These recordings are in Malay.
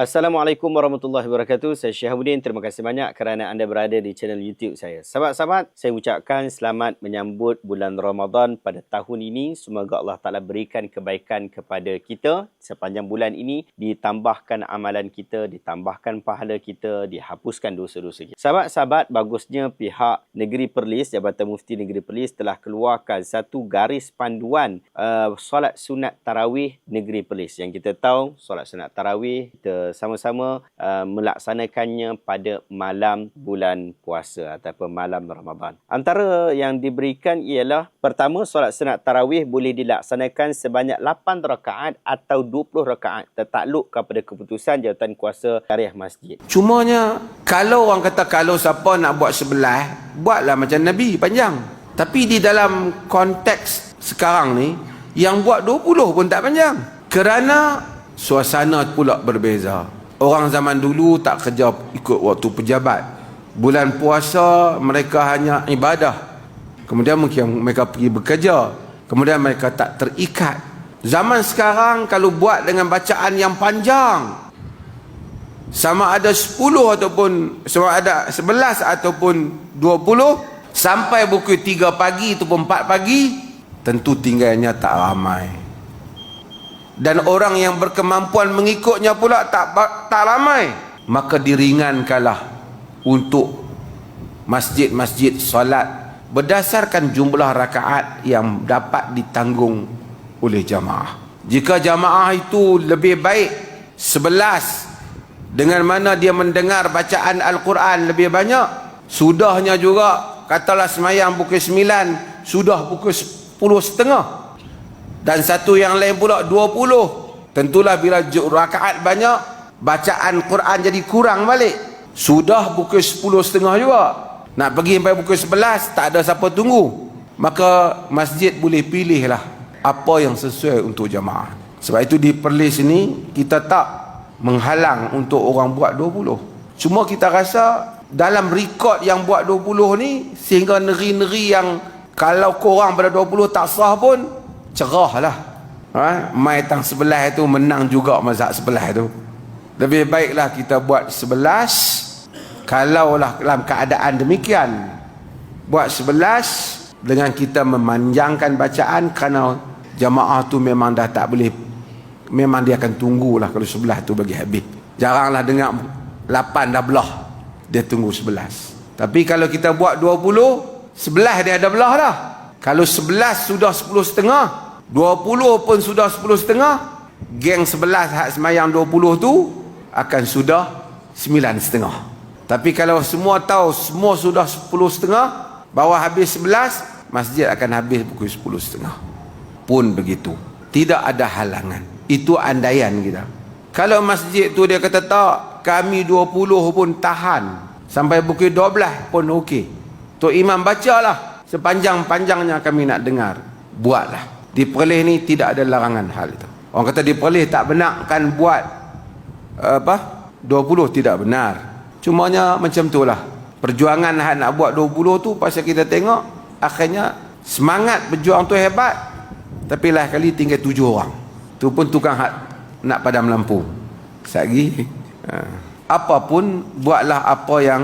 Assalamualaikum warahmatullahi wabarakatuh. Saya Syahabuddin. Terima kasih banyak kerana anda berada di channel YouTube saya. Sahabat-sahabat, saya ucapkan selamat menyambut bulan Ramadan pada tahun ini. Semoga Allah Ta'ala berikan kebaikan kepada kita. Sepanjang bulan ini, ditambahkan amalan kita, ditambahkan pahala kita, dihapuskan dosa-dosa kita. Sahabat-sahabat, bagusnya pihak Negeri Perlis, Jabatan Mufti Negeri Perlis telah keluarkan satu garis panduan uh, solat sunat tarawih Negeri Perlis. Yang kita tahu, solat sunat tarawih, kita sama-sama uh, melaksanakannya pada malam bulan puasa ataupun malam Ramadan. Antara yang diberikan ialah pertama solat sunat tarawih boleh dilaksanakan sebanyak 8 rakaat atau 20 rakaat tertakluk kepada keputusan jawatan kuasa syariah masjid. Cumanya kalau orang kata kalau siapa nak buat sebelah, buatlah macam Nabi panjang. Tapi di dalam konteks sekarang ni yang buat 20 pun tak panjang. Kerana suasana pula berbeza. Orang zaman dulu tak kerja ikut waktu pejabat. Bulan puasa mereka hanya ibadah. Kemudian mungkin mereka pergi bekerja. Kemudian mereka tak terikat. Zaman sekarang kalau buat dengan bacaan yang panjang. Sama ada 10 ataupun sama ada 11 ataupun 20 sampai pukul 3 pagi ataupun 4 pagi tentu tinggalnya tak ramai dan orang yang berkemampuan mengikutnya pula tak tak ramai. Maka diringankanlah untuk masjid-masjid solat berdasarkan jumlah rakaat yang dapat ditanggung oleh jamaah. Jika jamaah itu lebih baik sebelas dengan mana dia mendengar bacaan Al-Quran lebih banyak sudahnya juga katalah semayang pukul sembilan sudah pukul sepuluh setengah dan satu yang lain pula 20 tentulah bila rakaat banyak bacaan Quran jadi kurang balik. Sudah pukul 10 setengah juga. Nak pergi sampai pukul 11 tak ada siapa tunggu. Maka masjid boleh pilih lah apa yang sesuai untuk jamaah. Sebab itu di Perlis ini kita tak menghalang untuk orang buat 20 cuma kita rasa dalam rekod yang buat 20 ni sehingga negeri-negeri yang kalau korang pada 20 tak sah pun cerah lah. Ha? mai tang sebelah itu menang juga mazhab sebelah itu lebih baiklah kita buat sebelas. Kalaulah dalam keadaan demikian buat sebelas dengan kita memanjangkan bacaan kerana jamaah tu memang dah tak boleh memang dia akan tunggulah kalau sebelah tu bagi habis. Jaranglah dengar lapan dah belah dia tunggu sebelas. Tapi kalau kita buat dua puluh sebelah dia ada belah dah kalau sebelas sudah sepuluh setengah Dua puluh pun sudah sepuluh setengah geng sebelas hak semayang dua puluh tu akan sudah sembilan setengah. Tapi kalau semua tahu semua sudah sepuluh setengah bawah habis sebelas masjid akan habis pukul sepuluh setengah. Pun begitu. Tidak ada halangan. Itu andaian kita. Kalau masjid tu dia kata tak kami dua puluh pun tahan. Sampai pukul dua belas pun okey. Tu imam bacalah sepanjang-panjangnya kami nak dengar buatlah. Di Perlis ni tidak ada larangan hal itu. Orang kata di Perlis tak benarkan buat apa? 20 tidak benar. Cumanya macam tu lah. Perjuangan nak buat 20 tu pasal kita tengok akhirnya semangat berjuang tu hebat tapi lah kali tinggal tujuh orang. Tu pun tukang hat nak padam lampu. Lagi ha. apapun buatlah apa yang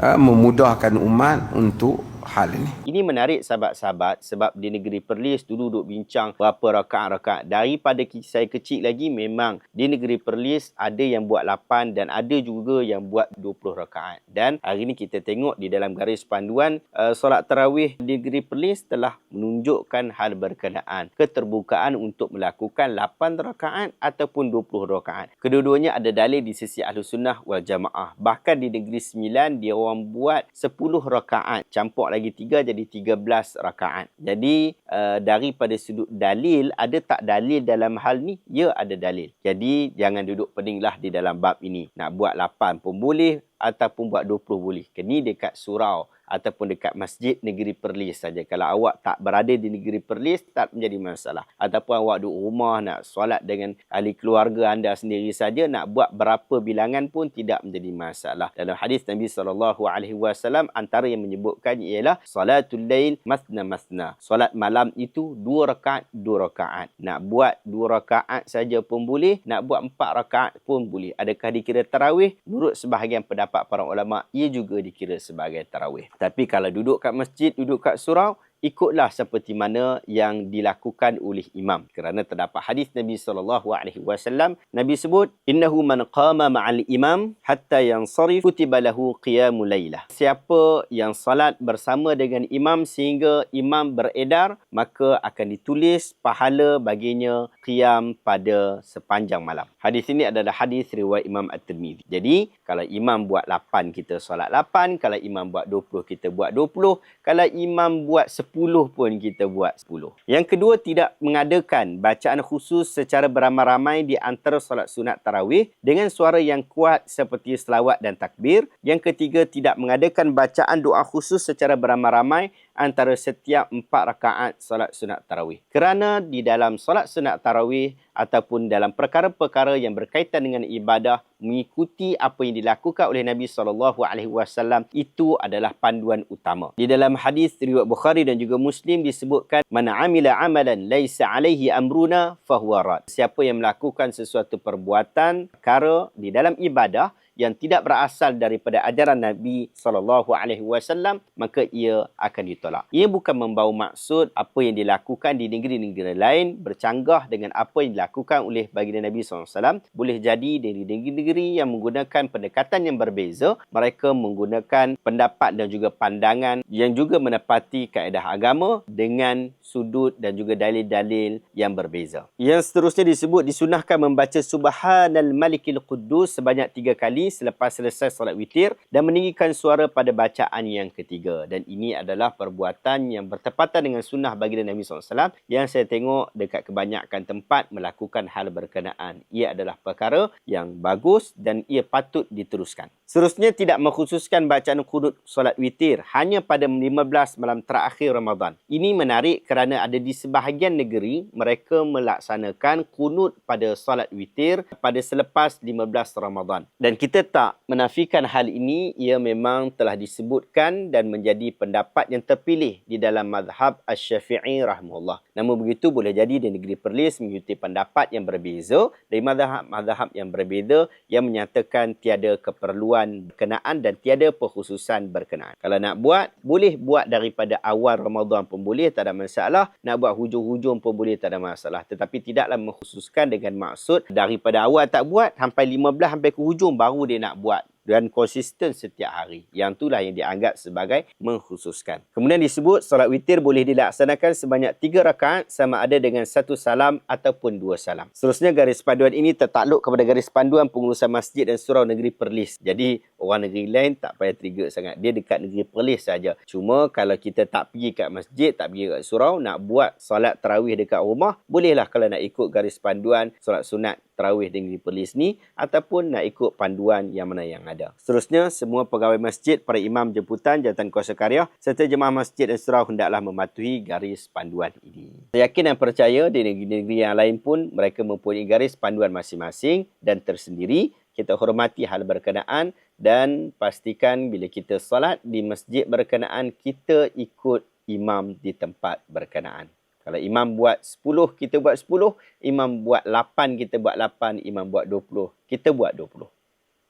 ha, memudahkan umat untuk hal ini. Ini menarik sahabat-sahabat sebab di negeri Perlis dulu duduk bincang berapa rakaat-rakaat. Daripada saya kecil lagi memang di negeri Perlis ada yang buat 8 dan ada juga yang buat 20 rakaat. Dan hari ini kita tengok di dalam garis panduan uh, solat tarawih di negeri Perlis telah menunjukkan hal berkenaan keterbukaan untuk melakukan 8 rakaat ataupun 20 rakaat. Kedua-duanya ada dalil di sisi ahlu sunnah wal jamaah. Bahkan di negeri Sembilan dia orang buat 10 rakaat campur lagi bagi tiga jadi tiga belas rakaat. Jadi uh, daripada sudut dalil, ada tak dalil dalam hal ni? Ya ada dalil. Jadi jangan duduk peninglah di dalam bab ini. Nak buat lapan pun boleh ataupun buat dua puluh boleh. Ini dekat surau ataupun dekat masjid negeri Perlis saja. Kalau awak tak berada di negeri Perlis tak menjadi masalah. Ataupun awak duduk rumah nak solat dengan ahli keluarga anda sendiri saja nak buat berapa bilangan pun tidak menjadi masalah. Dalam hadis Nabi sallallahu alaihi wasallam antara yang menyebutkan ialah salatul lail masna masna. Solat malam itu dua rakaat dua rakaat. Nak buat dua rakaat saja pun boleh, nak buat empat rakaat pun boleh. Adakah dikira tarawih? Menurut sebahagian pendapat para ulama, ia juga dikira sebagai tarawih. Tapi kalau duduk kat masjid, duduk kat surau, ikutlah seperti mana yang dilakukan oleh imam. Kerana terdapat hadis Nabi sallallahu alaihi wasallam Nabi sebut innahu man qama ma'al imam hatta yansarif kutiba lahu qiyamul lailah siapa yang salat bersama dengan imam sehingga imam beredar maka akan ditulis pahala baginya qiyam pada sepanjang malam. Hadis ini adalah hadis riwayat Imam At-Tirmizi jadi kalau imam buat 8 kita solat 8 kalau imam buat 20 kita buat 20 kalau imam buat 10 pun kita buat 10. Yang kedua, tidak mengadakan bacaan khusus secara beramai-ramai di antara solat sunat tarawih dengan suara yang kuat seperti selawat dan takbir. Yang ketiga, tidak mengadakan bacaan doa khusus secara beramai-ramai antara setiap empat rakaat solat sunat tarawih. Kerana di dalam solat sunat tarawih ataupun dalam perkara-perkara yang berkaitan dengan ibadah mengikuti apa yang dilakukan oleh Nabi sallallahu alaihi wasallam itu adalah panduan utama. Di dalam hadis riwayat Bukhari dan juga Muslim disebutkan man amila amalan laisa alaihi amruna fahuwa rad. Siapa yang melakukan sesuatu perbuatan perkara di dalam ibadah yang tidak berasal daripada ajaran Nabi sallallahu alaihi wasallam maka ia akan ditolak. Ia bukan membawa maksud apa yang dilakukan di negeri-negeri lain bercanggah dengan apa yang dilakukan oleh baginda Nabi SAW. Boleh jadi dari negeri-negeri yang menggunakan pendekatan yang berbeza, mereka menggunakan pendapat dan juga pandangan yang juga menepati kaedah agama dengan sudut dan juga dalil-dalil yang berbeza. Yang seterusnya disebut disunahkan membaca Subhanal Malikil Quddus sebanyak tiga kali selepas selesai solat witir dan meninggikan suara pada bacaan yang ketiga. Dan ini adalah perbuatan yang bertepatan dengan sunnah baginda Nabi SAW yang saya tengok dekat kebanyakan tempat melakukan hal berkenaan. Ia adalah perkara yang bagus dan ia patut diteruskan. Seterusnya tidak mengkhususkan bacaan kunut solat witir hanya pada 15 malam terakhir Ramadan. Ini menarik kerana ada di sebahagian negeri mereka melaksanakan kunut pada solat witir pada selepas 15 Ramadan. Dan kita tak menafikan hal ini, ia memang telah disebutkan dan menjadi pendapat yang terpilih di dalam mazhab Asy-Syafi'i rahimahullah. Namun begitu boleh jadi di negeri Perlis mengikuti pendapat yang berbeza dari mazhab-mazhab yang berbeza yang menyatakan tiada keperluan berkenaan dan tiada perkhususan berkenaan. Kalau nak buat, boleh buat daripada awal Ramadan pun boleh, tak ada masalah. Nak buat hujung-hujung pun boleh, tak ada masalah. Tetapi tidaklah mengkhususkan dengan maksud daripada awal tak buat, sampai 15 sampai ke hujung baru dia nak buat dan konsisten setiap hari. Yang itulah yang dianggap sebagai mengkhususkan. Kemudian disebut solat witir boleh dilaksanakan sebanyak tiga rakaat sama ada dengan satu salam ataupun dua salam. Seterusnya garis panduan ini tertakluk kepada garis panduan pengurusan masjid dan surau negeri Perlis. Jadi orang negeri lain tak payah trigger sangat. Dia dekat negeri Perlis saja. Cuma kalau kita tak pergi kat masjid, tak pergi kat surau, nak buat solat tarawih dekat rumah, bolehlah kalau nak ikut garis panduan solat sunat tarawih di negeri Perlis ni ataupun nak ikut panduan yang mana yang ada. Seterusnya, semua pegawai masjid, para imam jemputan, jawatan kuasa karya serta jemaah masjid dan surau hendaklah mematuhi garis panduan ini. Saya yakin dan percaya di negeri-negeri yang lain pun mereka mempunyai garis panduan masing-masing dan tersendiri. Kita hormati hal berkenaan dan pastikan bila kita solat di masjid berkenaan, kita ikut imam di tempat berkenaan. Kalau imam buat 10, kita buat 10. Imam buat 8, kita buat 8. Imam buat 20, kita buat 20.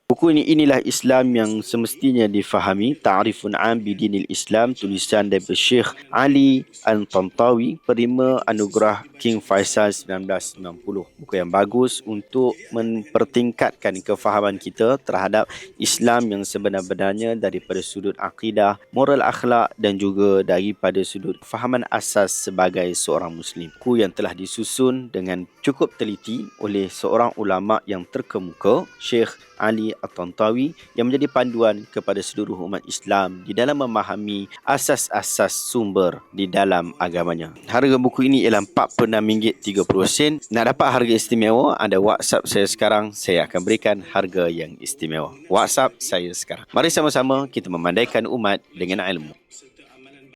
Buku ini inilah Islam yang semestinya difahami. Ta'rifun am bidinil Islam tulisan daripada Syekh Ali An-Tantawi penerima anugerah King Faisal 1990. Buku yang bagus untuk mempertingkatkan kefahaman kita terhadap Islam yang sebenar-benarnya daripada sudut akidah, moral akhlak dan juga daripada sudut fahaman asas sebagai seorang Muslim. Buku yang telah disusun dengan cukup teliti oleh seorang ulama yang terkemuka, Syekh Ali At-Tantawi yang menjadi panduan kepada seluruh umat Islam di dalam memahami asas-asas sumber di dalam agamanya. Harga buku ini ialah RM46.30. Nak dapat harga istimewa, anda WhatsApp saya sekarang, saya akan berikan harga yang istimewa. WhatsApp saya sekarang. Mari sama-sama kita memandaikan umat dengan ilmu.